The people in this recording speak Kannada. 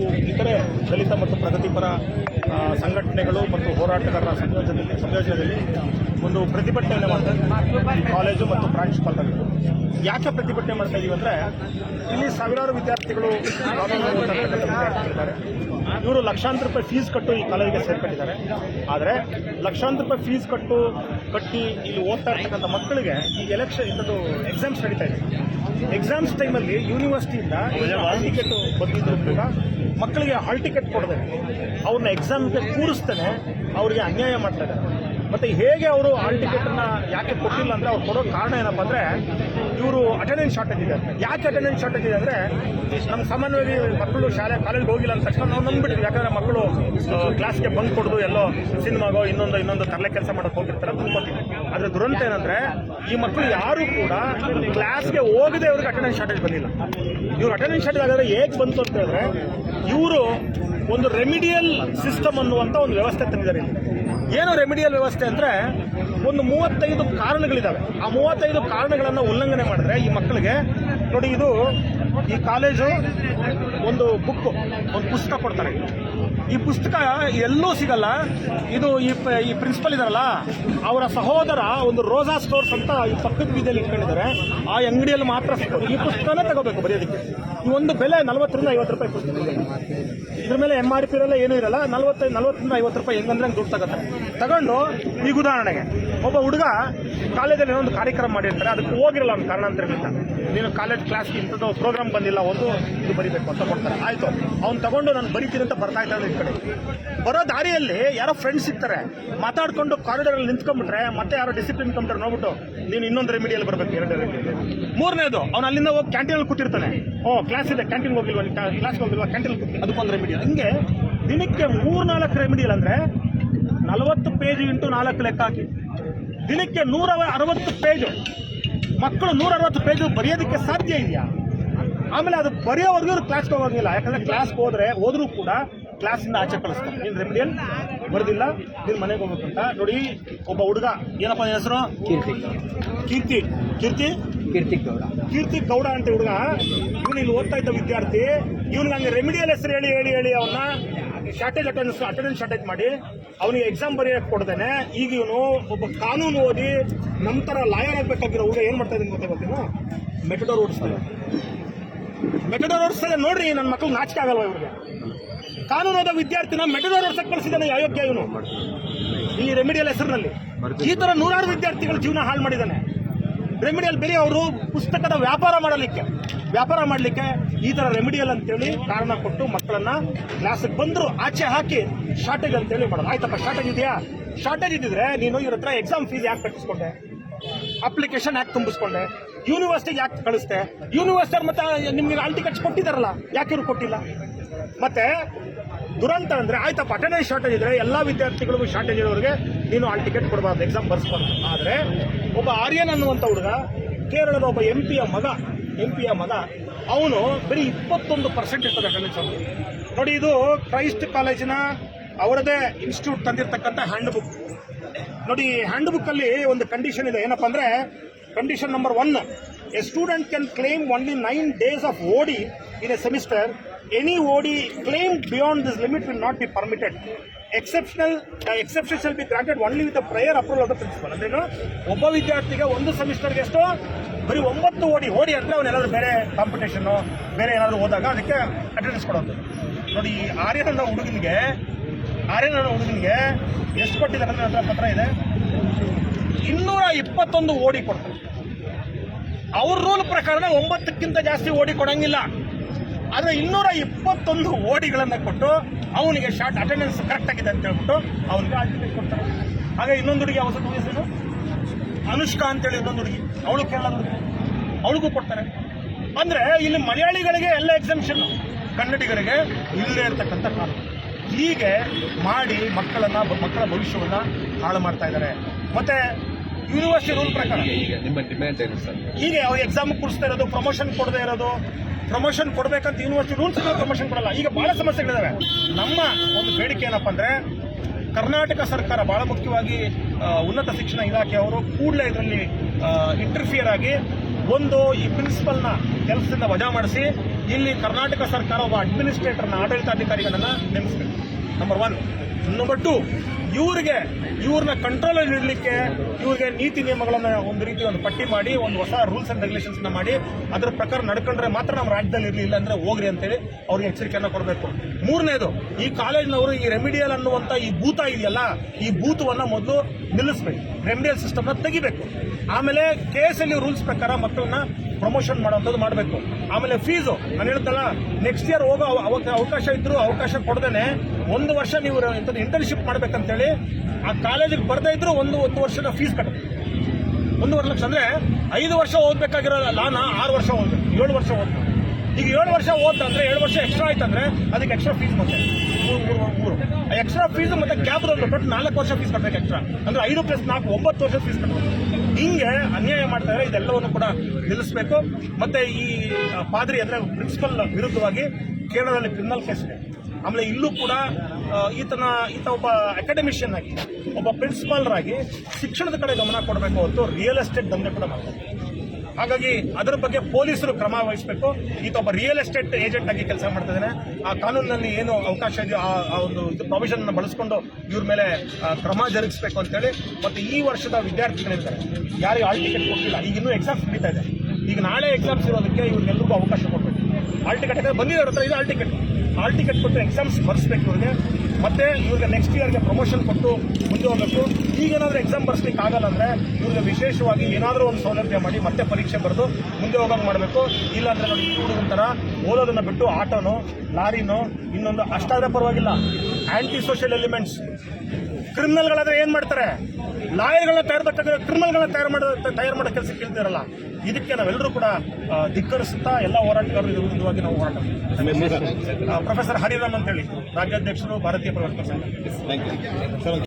ಮತ್ತು ಇತರೆ ದಲಿತ ಮತ್ತು ಪ್ರಗತಿಪರ ಸಂಘಟನೆಗಳು ಮತ್ತು ಹೋರಾಟಗಾರರ ಸಂಯೋಜನೆಯಲ್ಲಿ ಸಂಯೋಜನೆಯಲ್ಲಿ ಒಂದು ಪ್ರತಿಭಟನೆ ಮಾಡ್ತಾ ಇದ್ದೀವಿ ಕಾಲೇಜು ಮತ್ತು ಪ್ರಾಂಶುಪಾಲರು. ಯಾಕೆ ಪ್ರತಿಭಟನೆ ಮಾಡ್ತಾ ಇದೀವಿ ಅಂದ್ರೆ ಇಲ್ಲಿ ಸಾವಿರಾರು ವಿದ್ಯಾರ್ಥಿಗಳು ವಿದ್ಯಾರ್ಥಿಗಳಿದ್ದಾರೆ ಇವರು ಲಕ್ಷಾಂತರ ರೂಪಾಯಿ ಫೀಸ್ ಕಟ್ಟು ಈ ಕಾಲೇಜಿಗೆ ಸೇರ್ಕೊಂಡಿದ್ದಾರೆ. ಆದರೆ ಲಕ್ಷಾಂತರ ರೂಪಾಯಿ ಫೀಸ್ ಕಟ್ಟು ಕಟ್ಟಿ ಇಲ್ಲಿ ಓದ್ತಾ ಇರ್ತಕ್ಕಂಥ ಮಕ್ಕಳಿಗೆ ಈ ಎಲೆಕ್ಷನ್ ಇಂಥದ್ದು ಎಕ್ಸಾಮ್ಸ್ ನಡೀತಾ ಇದೆ. ಎಕ್ಸಾಮ್ಸ್ ಟೈಮಲ್ಲಿ ಯೂನಿವರ್ಸಿಟಿಯಿಂದ ಹಾಲ್ ಟಿಕೆಟ್ ಬಂದಿದ್ರು ಕೂಡ ಮಕ್ಕಳಿಗೆ ಹಾಲ್ ಟಿಕೆಟ್ ಕೊಡದೆ ಅವ್ರನ್ನ ಎಕ್ಸಾಮ್ಗೆ ಕೂರಿಸ್ತಾನೆ ಅವರಿಗೆ ಅನ್ಯಾಯ ಮಾಡ್ತಾ ಇದ್ದಾರೆ. ಮತ್ತೆ ಹೇಗೆ ಅವರು ಹಾಲ್ ಅನ್ನ ಯಾಕೆ ಕೊಟ್ಟಿಲ್ಲ ಅಂದ್ರೆ ಅವ್ರು ಕೊಡೋ ಕಾರಣ ಏನಪ್ಪ ಅಂದ್ರೆ ಇವರು ಅಟೆಂಡೆನ್ಸ್ ಶಾರ್ಟೇಜ್ ಇದೆ. ಯಾಕೆ ಅಟೆಂಡೆನ್ಸ್ ಶಾರ್ಟೇಜ್ ಇದೆ ಅಂದ್ರೆ ನಮ್ಮ ಸಾಮಾನ್ಯವಾಗಿ ಮಕ್ಕಳು ಶಾಲೆ ಕಾಲೇಜ್ಗೆ ಹೋಗಿಲ್ಲ ಅಂದ ತಕ್ಷಣ ನಾವು ನಂಬಿಡ್ತೀವಿ ಯಾಕಂದ್ರೆ ಮಕ್ಕಳು ಕ್ಲಾಸ್ಗೆ ಬಂದ್ ಕೊಡೋದು, ಎಲ್ಲೋ ಸಿನಿಮಾಗೋ, ಇನ್ನೊಂದು ಇನ್ನೊಂದು ತರಲೆ ಕೆಲಸ ಮಾಡಕ್ ಹೋಗಿರ್ತಾರೆ ಅಂತ ಅನ್ಕೋತೀವಿ ಆದ್ರೆ ದುರಂತ ಏನಂದ್ರೆ ಈ ಮಕ್ಕಳು ಯಾರು ಕೂಡ ಕ್ಲಾಸ್ಗೆ ಹೋಗದೆ ಅವ್ರಿಗೆ ಅಟೆಂಡೆನ್ಸ್ ಶಾರ್ಟೇಜ್ ಬಂದಿಲ್ಲ. ಇವ್ರು ಅಟೆಂಡೆನ್ಸ್ ಶಾರ್ಟೇಜ್ ಆಗಿದ್ರೆ ಹೇಗೆ ಬಂತು ಅಂತ ಹೇಳಿದ್ರೆ ಇವರು ಒಂದು ರೆಮಿಡಿಯಲ್ ಸಿಸ್ಟಮ್ ಅನ್ನುವಂತ ಒಂದು ವ್ಯವಸ್ಥೆ ತಂದಿದ್ದಾರೆ. ಏನು ರೆಮಿಡಿಯಲ್ ವ್ಯವಸ್ಥೆ ಅಂದರೆ ಒಂದು ಮೂವತ್ತೈದು ಕಾರಣಗಳಿದ್ದಾವೆ ಆ ಮೂವತ್ತೈದು ಕಾರಣಗಳನ್ನು ಉಲ್ಲಂಘನೆ ಮಾಡಿದ್ರೆ ಈ ಮಕ್ಕಳಿಗೆ ನೋಡಿ ಇದು ಈ ಕಾಲೇಜು ಒಂದು ಬುಕ್ ಒಂದು ಪುಸ್ತಕ ಕೊಡ್ತಾರೆ. ಈ ಪುಸ್ತಕ ಎಲ್ಲೂ ಸಿಗಲ್ಲ. ಇದು ಈ ಈ ಪ್ರಿನ್ಸಿಪಲ್ ಇದಾರಲ್ಲ, ಅವರ ಸಹೋದರ ಒಂದು ರೋಸಾ ಸ್ಟೋರ್ಸ್ ಅಂತ ಈ ಪಕ್ಕದ ಬೀದಿಯಲ್ಲಿ ಇಟ್ಕೊಂಡಿದ್ದಾರೆ. ಆ ಅಂಗಡಿಯಲ್ಲಿ ಮಾತ್ರ ಸಿಗೋದು. ಈ ಪುಸ್ತಕನೇ ತಗೋಬೇಕು ಬರೆಯೋದಕ್ಕೆ ಈ ಒಂದು ಬೆಲೆ ನಲವತ್ತರಿಂದ ಐವತ್ತು ರೂಪಾಯಿ ಪುಸ್ತಕ. ಇದ್ರ ಮೇಲೆ ಎಂ ಆರ್ ಪಿ ಇರಲ್ಲ, ಏನೂ ಇರಲ್ಲ. ನಲವತ್ತೈದು ನಲವತ್ತರಿಂದ ಐವತ್ತು ರೂಪಾಯಿ ಹೆಂಗಂದ್ರೆ ಹಂಗೆ ದುಡ್ಡು ತಗೋತಾರೆ ತಗೊಂಡು ಈಗ ಉದಾಹರಣೆಗೆ, ಒಬ್ಬ ಹುಡುಗ ಕಾಲೇಜಲ್ಲಿ ಏನೋ ಒಂದು ಕಾರ್ಯಕ್ರಮ ಮಾಡಿರ್ತಾರೆ ಅದಕ್ಕೆ ಹೋಗಿರಲ್ಲ ಒಂದು ಕಾರಣಾಂತರಗಳಿಂದ. ನೀನು ಕಾಲೇಜ್ ಕ್ಲಾಸ್ಗೆ ಇಂಥದ್ದು ಪ್ರೋಗ್ರಾಮ್ ಬಂದಿಲ್ಲ, ಒಂದು ಇದು ಬರಿಬೇಕು ಅಂತ ಕೊಡ್ತಾರೆ. ಆಯಿತು, ಅವ್ನು ತಗೊಂಡು ನಾನು ಬರಿತೀನಿ ಅಂತ ಬರ್ತಾ ಇದ್ದಾನೆ ಈ ಕಡೆ. ಬರೋ ದಾರಿಯಲ್ಲಿ ಯಾರೋ ಫ್ರೆಂಡ್ಸ್ ಸಿಗ್ತಾರೆ ಮಾತಾಡ್ಕೊಂಡು ಕಾರಿಡಾರ್ ಅಲ್ಲಿ ನಿಂತ್ಕೊಂಡ್ಬಿಟ್ರೆ, ಮತ್ತೆ ಯಾರೋ ಡಿಸಿಪ್ಲಿನ್ ಕಂಪ್ಯೂಟರ್ ನೋಡ್ಬಿಟ್ಟು, ನೀನು ಇನ್ನೊಂದು ರೆಮಿಡಿಯಲ್ಲಿ ಬರಬೇಕು, ಎರಡು ಮೂರನೇದು, ಅವ್ನು ಅಲ್ಲಿಂದ ಹೋಗಿ ಕ್ಯಾಂಟೀನಲ್ಲಿ ಕೂತಿರ್ತಾನೆ. ಓ ಕ್ಲಾಸ್ ಇದೆ ಕ್ಯಾಂಟೀನ್ ಹೋಗಿಲ್ವಾ ಕ್ಲಾಸ್ಗೆ ಹೋಗಿಲ್ವಾ? ಕ್ಯಾಂಟೀನ್ ಅದಕ್ಕೊಂದು ಅದಕ್ಕೊಂದು ರೆಮಿಡಿಯಲ್ ಹಂಗೆ ದಿನಕ್ಕೆ ಮೂರ್ನಾಲ್ಕು ರೆಮಿಡಿಯಲ್ ಅಂದರೆ ನಲವತ್ತು ಪೇಜ್ ಇಂಟು ನಾಲ್ಕು ಲೆಕ್ಕ ಹಾಕಿ. ದಿನಕ್ಕೆ ನೂರ ಅರವತ್ತು ಪೇಜು ಮಕ್ಕಳು ನೂರ ಅರವತ್ತು ಪೇಜು ಬರೆಯೋದಕ್ಕೆ ಸಾಧ್ಯ ಇದೆಯಾ? ಆಮೇಲೆ ಅದು ಬರೆಯೋವರೆಗೂ ಇವ್ರು ಕ್ಲಾಸ್ಗೆ ಹೋಗೋಂಗಿಲ್ಲ. ಯಾಕಂದ್ರೆ ಕ್ಲಾಸ್ಗೆ ಹೋದ್ರೆ ಹೋದರೂ ಕೂಡ ಕ್ಲಾಸಿಂದ ಆಚೆ ಕಳಿಸ್ತಾರೆ. ನೀನು ರೆಮಿಡಿಯಲ್ ಬರ್ದಿಲ್ಲ. ನೀನು ಮನೆಗೆ ಹೋಗ್ಬೇಕಂತ. ನೋಡಿ ಒಬ್ಬ ಹುಡುಗ. ಏನಪ್ಪ ಹೆಸರು? ಕೀರ್ತಿ. ಕೀರ್ತಿ. ಕೀರ್ತಿ? ಗೌಡ. ಕೀರ್ತಿ ಗೌಡ ಅಂತ ಹುಡುಗ. ಇವನು ಇಲ್ಲಿ ಓದ್ತಾ ಇದ್ದ ವಿದ್ಯಾರ್ಥಿ. ಇವನು ನಂಗೆ ರೆಮಿಡಿಯಲ್ ಹೆಸರು ಹೇಳಿ ಹೇಳಿ ಹೇಳಿ ಅವನ್ನ ಶಾರ್ಟೇಜ್ ಅಟೆಂಡೆನ್ಸ್ ಅಟೆಂಡೆನ್ಸ್ ಶಾರ್ಟೇಜ್ ಮಾಡಿ ಅವನಿಗೆ ಎಕ್ಸಾಮ್ ಬರೆಯಕ್ಕೆ ಕೊಡ್ದೇನೆ. ಈಗ ಇವನು ಒಬ್ಬ ಕಾನೂನು ಓದಿ ನಮ್ಮ ಥರ ಲಾಯರ್ ಆಗಬೇಕಾಗಿರೋ ಹುಡುಗ ಏನು ಮಾಡ್ತಾ ಇದ್ದೀನಿ ಗೊತ್ತಾ ಗೊತ್ತೇನು? ಮೆಟಡೋರ್ ಓಡಿಸ್ತಾರೆ ಮೆಟಡೋರ್ ಓಡಿಸ್ತಾರೆ ನೋಡ್ರಿ ನನ್ನ ಮಕ್ಕಳು ನಾಚಿಕೆ ಆಗಲ್ವಾ ಇವ್ರಿಗೆ? ಕಾನೂನು ಓದೋ ವಿದ್ಯಾರ್ಥಿನ ಮೆಟಡೋರ್ ಓಡಿಸಕ್ಕೆ ಕಳಿಸಿದ್ದಾನೆ ಅಯೋಗ್ಯ ಇವನು? ಈ ರೆಮಿಡಿಯಲ್ ಹೆಸರಿನಲ್ಲಿ. ಈ ತರ ನೂರಾರು ವಿದ್ಯಾರ್ಥಿಗಳು ಜೀವನ ಹಾಳು ಮಾಡಿದ್ದಾನೆ. ರೆಮಿಡಿಯಲ್ ಬೇರೆ ಅವರು ಪುಸ್ತಕದ ವ್ಯಾಪಾರ ಮಾಡಲಿಕ್ಕೆ. ವ್ಯಾಪಾರ ಮಾಡಲಿಕ್ಕೆ ಈ ಥರ ರೆಮಿಡಿಯಲ್ ಅಂತೇಳಿ ಕಾರಣ ಕೊಟ್ಟು ಮಕ್ಕಳನ್ನ ಕ್ಲಾಸಿಗೆ ಬಂದ್ರು, ಆಚೆ ಹಾಕಿ ಶಾರ್ಟೇಜ್ ಅಂತೇಳಿ ಮಾಡೋದು. ಆಯ್ತಪ್ಪ ಶಾರ್ಟೇಜ್ ಇದೆಯಾ? ಶಾರ್ಟೇಜ್ ಇದ್ದಿದ್ರೆ ನೀನು ಇವ್ರ ಹತ್ರ ಎಕ್ಸಾಮ್ ಫೀಸ್ ಯಾಕೆ ಕಟ್ಟಿಸ್ಕೊಂಡೆ? ಅಪ್ಲಿಕೇಶನ್ ಯಾಕೆ ತುಂಬಿಸ್ಕೊಂಡೆ? ಯೂನಿವರ್ಸಿಟಿಗೆ ಯಾಕೆ ಕಳಿಸ್ದೆ? ಯೂನಿವರ್ಸಿಟಿ ಮತ್ತೆ ನಿಮ್ಗೆ ಆಲ್ ಟಿಕೆಟ್ಸ್ ಕೊಟ್ಟಿದ್ದಾರಲ್ಲ, ಯಾಕೆ ಇವ್ರು ಕೊಟ್ಟಿಲ್ಲ? ಮತ್ತೆ ದುರಂತ ಅಂದ್ರೆ ಆಯ್ತಪ್ಪ, ಅಟೆಂಡೆನ್ಸ್ ಶಾರ್ಟೇಜ್ ಇದ್ರೆ ಎಲ್ಲಾ ವಿದ್ಯಾರ್ಥಿಗಳಿಗೂ ಶಾರ್ಟೇಜ್ ಇರೋರಿಗೆ ನೀನು ಆಲ್ ಟಿಕೆಟ್ ಕೊಡಬಾರ್ದು ಎಕ್ಸಾಮ್ ಬರ್ಸ್ಬಾರ್ದು ಆದ್ರೆ ಒಬ್ಬ ಆರ್ಯನ್ ಅನ್ನುವಂತ ಹುಡುಗ, ಕೇರಳದ ಒಬ್ಬ ಎಂ ಪಿಯ ಮಗ ಎಂ ಪಿಯ ಮಗ, ಅವನು ಬರೀ ಇಪ್ಪತ್ತೊಂದು ಪರ್ಸೆಂಟ್ ಇರ್ತದೆ ಅವ್ನು ನೋಡಿ, ಇದು ಕ್ರೈಸ್ಟ್ ಕಾಲೇಜಿನ ಅವರದೇ ಇನ್ಸ್ಟಿಟ್ಯೂಟ್ ತಂದಿರತಕ್ಕಂಥ ಹ್ಯಾಂಡ್ ಬುಕ್ ನೋಡಿ ಹ್ಯಾಂಡ್ ಬುಕ್ಕಲ್ಲಿ ಒಂದು ಕಂಡೀಷನ್ ಇದೆ. ಏನಪ್ಪ ಅಂದರೆ condition number one a student can claim only nine days of OD in a semester any OD claim beyond this limit will not be permitted exceptional exception shall be granted only with prior approval of the principal ಅಂದ್ರೇನು ಒಬ್ಬ ವಿದ್ಯಾರ್ಥಿಗೆ ಒಂದು ಸೆಮಿಸ್ಟರ್ಗೆ ಎಷ್ಟು, ಬರೀ ಒಂಬತ್ತು ಓಡಿ ಓಡಿ ಅಂದರೆ ಅವನೇನಾದರೂ ಬೇರೆ ಕಾಂಪಿಟೇಷನು ಬೇರೆ ಏನಾದರೂ ಹೋದಾಗ ಅದಕ್ಕೆ ಅಟೆಂಡೆನ್ಸ್ ಕೊಡೋದು. ನೋಡಿ, ಈ ಆರ್ಯನ ಅನ್ನೋ ಹುಡುಗನಿಗೆ ಆರ್ಯನ್ ಅನ್ನೋ ಹುಡುಗನಿಗೆ ಎಷ್ಟು ಕೊಟ್ಟಿದ್ದಾರೆ ಅಂದರೆ ನನ್ನ ಪತ್ರ ಇದೆ? ಇನ್ನೂರ ಇಪ್ಪತ್ತೊಂದು ಓಡಿ ಕೊಡ್ತಾರೆ. ಅವ್ರ ರೂಲ್ ಪ್ರಕಾರ ಒಂಬತ್ತಕ್ಕಿಂತ ಜಾಸ್ತಿ ಓಡಿ ಕೊಡಂಗಿಲ್ಲ. ಆದ್ರೆ ಇನ್ನೂರ ಇಪ್ಪತ್ತೊಂದು ಓಡಿಗಳನ್ನು ಕೊಟ್ಟು ಅವನಿಗೆ ಶಾರ್ಟ್ ಅಟೆಂಡೆನ್ಸ್ ಕರೆಕ್ಟ್ ಆಗಿದೆ ಅಂತ ಹೇಳ್ಬಿಟ್ಟು ಅವನಿಗೆ ಆದ್ಯತೆ ಕೊಡ್ತಾರೆ. ಹಾಗೆ ಇನ್ನೊಂದು ಹುಡುಗಿ ಅವಸರ ಹೆಸರು ಅನುಷ್ಕಾ ಅಂತೇಳಿ ಇನ್ನೊಂದು ಹುಡುಗಿ. ಅವಳು ಕೇಳಲ್ಲ ಅವಳಿಗೂ ಕೊಡ್ತಾರೆ. ಅಂದ್ರೆ ಇಲ್ಲಿ ಮಲಯಾಳಿಗಳಿಗೆ ಎಲ್ಲ ಎಕ್ಸಾಮಿಷನ್ ಕನ್ನಡಿಗರಿಗೆ ಇಲ್ಲೇ ಇರತಕ್ಕಂಥ ಕಾರಣ. ಹೀಗೆ ಮಾಡಿ ಮಕ್ಕಳನ್ನ, ಮಕ್ಕಳ ಭವಿಷ್ಯವನ್ನ ಹಾಳು ಮಾಡ್ತಾ ಇದ್ದಾರೆ. ಮತ್ತೆ ಯೂನಿವರ್ಸಿಟಿ ರೂಲ್ ಪ್ರಕಾರ. ಈಗ ನಿಮ್ಮ ಡಿಮ್ಯಾಂಡ್ ಏನು ಸರ್? ಹೀಗೆ ಅವ್ರು ಎಕ್ಸಾಮ್ ಕೊಡಿಸ್ತಾ ಇರೋದು ಪ್ರಮೋಷನ್ ಕೊಡದೇ ಇರೋದು. ಪ್ರಮೋಷನ್ ಕೊಡ್ಬೇಕಂತ ಯೂನಿವರ್ಸಿಟಿ ರೂಲ್ಸ್ ಪ್ರಮೋಷನ್ ಕೊಡಲ್ಲ. ಈಗ ಬಹಳ ಸಮಸ್ಯೆಗಳಿದಾವೆ. ನಮ್ಮ ಒಂದು ಬೇಡಿಕೆ ಏನಪ್ಪ ಅಂದ್ರೆ ಕರ್ನಾಟಕ ಸರ್ಕಾರ ಬಹಳ ಮುಖ್ಯವಾಗಿ ಉನ್ನತ ಶಿಕ್ಷಣ ಇಲಾಖೆ ಅವರು ಕೂಡಲೇ ಇದರಲ್ಲಿ ಇಂಟರ್ಫಿಯರ್ ಆಗಿ ಒಂದು ಈ ಪ್ರಿನ್ಸಿಪಲ್ನ ಕೆಲಸದಿಂದ ವಜಾ ಮಾಡಿಸಿ ಇಲ್ಲಿ ಕರ್ನಾಟಕ ಸರ್ಕಾರ ಒಬ್ಬ ಅಡ್ಮಿನಿಸ್ಟ್ರೇಟರ್ನ ಆಡಳಿತಾಧಿಕಾರಿಗಳನ್ನ ನೇಮಿಸಬೇಕು. ನಂಬರ್ ಒನ್ ನಂಬರ್ ಟು ಇವ್ರಿಗೆ ಇವ್ರನ್ನ ಕಂಟ್ರೋಲ್ ಅಲ್ಲಿ ಇಡಲಿಕ್ಕೆ ಇವ್ರಿಗೆ ನೀತಿ ನಿಯಮಗಳನ್ನ ಒಂದು ರೀತಿ ಒಂದು ಪಟ್ಟಿ ಮಾಡಿ, ಒಂದು ಹೊಸ ರೂಲ್ಸ್ ಅಂಡ್ ರೆಗ್ಯುಲೇಷನ್ಸ್ ಮಾಡಿ, ಅದ್ರ ಪ್ರಕಾರ ನಡ್ಕೊಂಡ್ರೆ ಮಾತ್ರ ನಮ್ಮ ರಾಜ್ಯದಲ್ಲಿ ಇರಲಿಲ್ಲ ಅಂದ್ರೆ ಹೋಗ್ರಿ ಅಂತೇಳಿ ಅವ್ರಿಗೆ ಎಚ್ಚರಿಕೆಯನ್ನ ಕೊಡಬೇಕು. ಮೂರನೇದು, ಈ ಕಾಲೇಜ್ನವರು ಈ ರೆಮಿಡಿಯಲ್ ಅನ್ನುವಂತ ಈ ಭೂತ ಇದೆಯಲ್ಲ, ಈ ಭೂತವನ್ನ ಮೊದಲು ನಿಲ್ಲಿಸಬೇಕು ರೆಮಿಡಿಯಲ್ ಸಿಸ್ಟಮ್ನ ತೆಗಿಬೇಕು. ಆಮೇಲೆ ಕೆ ಎಸ್ ಎಲ್ ರೂಲ್ಸ್ ಪ್ರಕಾರ ಮಕ್ಕಳನ್ನ ಪ್ರಮೋಷನ್ ಮಾಡುವಂಥದ್ದು ಮಾಡಬೇಕು. ಆಮೇಲೆ ಫೀಸು ನಾನು ಹೇಳ್ತಲ್ಲ ನೆಕ್ಸ್ಟ್ ಇಯರ್ ಹೋಗೋ ಅವ- ಅವ- ಅವಕಾಶ ಇದ್ರು ಅವಕಾಶ ಕೊಡದೇನೆ, ಒಂದು ವರ್ಷ ನೀವು ಇಂಥದ್ದು ಇಂಟರ್ನ್ಶಿಪ್ ಮಾಡ್ಬೇಕಂತೇಳಿ, ಆ ಕಾಲೇಜಿಗೆ ಬರ್ದೇ ಇದ್ರು ಒಂದು ಒಂದು ವರ್ಷದ ಫೀಸ್ ಕಟ್ಟಬೇಕು ಒಂದೂವರೆ ಲಕ್ಷ. ಅಂದ್ರೆ ಐದು ವರ್ಷ ಓದ್ಬೇಕಾಗಿರೋ ಲಾನ ಆರು ವರ್ಷ ಓದ್ಬೇಕು, ಏಳು ವರ್ಷ ಓದ್ಬೇಕು. ಈಗ ಏಳು ವರ್ಷ ಓದ್ತಂದ್ರೆ ಏಳು ವರ್ಷ ಎಕ್ಸ್ಟ್ರಾ ಆಯ್ತು ಅಂದ್ರೆ ಅದಕ್ಕೆ ಎಕ್ಸ್ಟ್ರಾ ಫೀಸ್ ಮತ್ತೆ. ಮೂರು ಎಕ್ಸ್ಟ್ರಾ ಫೀಸ್ ಮತ್ತೆ ಕ್ಯಾಬ್ ಬಟ್ ನಾಲ್ಕು ವರ್ಷ ಫೀಸ್ ಕಟ್ಟಬೇಕು ಎಕ್ಸ್ಟ್ರಾ ಅಂದ್ರೆ ಐದು ಪ್ಲಸ್ ನಾಲ್ಕು, ಒಂಬತ್ತು ವರ್ಷ ಫೀಸ್ ಕಟ್ಟಬೇಕು ಹಿಂಗೆ ಅನ್ಯಾಯ ಮಾಡ್ತಾರೆ, ಇದೆಲ್ಲವನ್ನು ಕೂಡ ನಿಲ್ಲಿಸಬೇಕು. ಮತ್ತೆ ಈ ಪಾದ್ರಿ ಅಂದ್ರೆ ಪ್ರಿನ್ಸಿಪಲ್ ವಿರುದ್ಧವಾಗಿ ಕೇರಳದಲ್ಲಿ ಕ್ರಿಮಿನಲ್ ಕೇಸ್ ಇದೆ. ಆಮೇಲೆ ಇಲ್ಲೂ ಕೂಡ ಈತನ, ಈತ ಒಬ್ಬ ಅಕಾಡೆಮಿಷಿಯನ್ ಆಗಿ, ಒಬ್ಬ ಪ್ರಿನ್ಸಿಪಾಲ್ರಾಗಿ ಶಿಕ್ಷಣದ ಕಡೆ ಗಮನ ಕೊಡಬೇಕು ಹೊತ್ತು ರಿಯಲ್ ಎಸ್ಟೇಟ್ ದಂಧೆ ಕೂಡ ಮಾಡ್ತಾರೆ. ಹಾಗಾಗಿ ಅದರ ಬಗ್ಗೆ ಪೊಲೀಸರು ಕ್ರಮ ವಹಿಸಬೇಕು. ಈತ ಒಬ್ಬ ರಿಯಲ್ ಎಸ್ಟೇಟ್ ಏಜೆಂಟ್ ಆಗಿ ಕೆಲಸ ಮಾಡ್ತಾ ಇದ್ದಾನೆ. ಆ ಕಾನೂನಿನಲ್ಲಿ ಏನು ಅವಕಾಶ ಇದೆಯೋ ಆ ಒಂದು ಇದು ಅನ್ನು ಬಳಸ್ಕೊಂಡು ಇವ್ರ ಮೇಲೆ ಕ್ರಮ ಜರುಗಿಸಬೇಕು ಅಂತೇಳಿ ಮತ್ತೆ ಈ ವರ್ಷದ ವಿದ್ಯಾರ್ಥಿಗಳಿರ್ತಾರೆ. ಯಾರಿಗೆ ಆಲ್ ಟಿಕೆಟ್ ಕೊಟ್ಟಿಲ್ಲ. ಈಗ ಇನ್ನೂ ಎಕ್ಸಾಮ್ಸ್ ನಡೀತಾ ಇದೆ. ಈಗ ನಾಳೆ ಎಕ್ಸಾಮ್ಸ್ ಇರೋದಕ್ಕೆ ಇವ್ರಿಗೆಲ್ರಿಗೂ ಅವಕಾಶ ಕೊಡಬೇಕು. ಆಲ್ ಟಿಕೆಟ್ ಬಂದಿರೋ ಹತ್ರ ಇದು ಆಲ್ ಟಿಕೆಟ್ ಆಲ್ ಟಿಕೆಟ್ ಕೊಟ್ಟು ಎಕ್ಸಾಮ್ಸ್ ಬರೆಸ್ಬೇಕು ಇವ್ರಿಗೆ. ಮತ್ತೆ ಇವ್ರಿಗೆ ನೆಕ್ಸ್ಟ್ ಇಯರ್ಗೆ ಪ್ರಮೋಷನ್ ಕೊಟ್ಟು ಮುಂದೆ ಹೋಗ್ಬೇಕು. ಈಗೇನಾದ್ರೂ ಎಕ್ಸಾಮ್ ಬರ್ಸ್ಲಿಕ್ಕೆ ಆಗಲ್ಲ ಅಂದ್ರೆ ಇವ್ರಿಗೆ ವಿಶೇಷವಾಗಿ ಏನಾದರೂ ಒಂದು ಸೌಲಭ್ಯ ಮಾಡಿ ಮತ್ತೆ ಪರೀಕ್ಷೆ ಬರೆದು ಮುಂದೆ ಹೋಗಂಗ್ ಮಾಡಬೇಕು. ಇಲ್ಲ ಅಂದ್ರೆ ನೋಡಿ ಹುಡುಗನ ಥರ ಓದೋದನ್ನ ಬಿಟ್ಟು ಆಟೋನು, ಲಾರಿನೋ, ಇನ್ನೊಂದು ಅಷ್ಟಾದ್ರೆ ಪರವಾಗಿಲ್ಲ. ಆಂಟಿ ಸೋಷಿಯಲ್ ಎಲಿಮೆಂಟ್ಸ್ ಕ್ರಿಮಿನಲ್ಗಳಾದ್ರೆ ಏನು ಮಾಡ್ತಾರೆ? ಲಾಯರ್ಗಳನ್ನ ತಯಾರು ಕ್ರಿಮಿನಲ್ ಕ್ರಿಮಿನಲ್ಗಳನ್ನ ತಯಾರು ಮಾಡೋ ತಯಾರು ಮಾಡೋ ಕೆಲಸ ಕೇಳ್ತಿರಲ್ಲ ಇದಕ್ಕೆ ನಾವೆಲ್ಲರೂ ಕೂಡ ಧಿಕ್ಕರಿಸುತ್ತಾ ಎಲ್ಲ ಹೋರಾಟಗಾರರು ಇದರ ವಿರುದ್ಧವಾಗಿ ನಾವು ಹೋರಾಟ ಮಾಡ್ತೀವಿ. ಪ್ರೊಫೆಸರ್ ಹರಿರಾಮ್ ಅಂತೇಳಿ, ರಾಜ್ಯಾಧ್ಯಕ್ಷರು, ಭಾರತೀಯ ಪ್ರವರ್ತಕ ಸಂಘ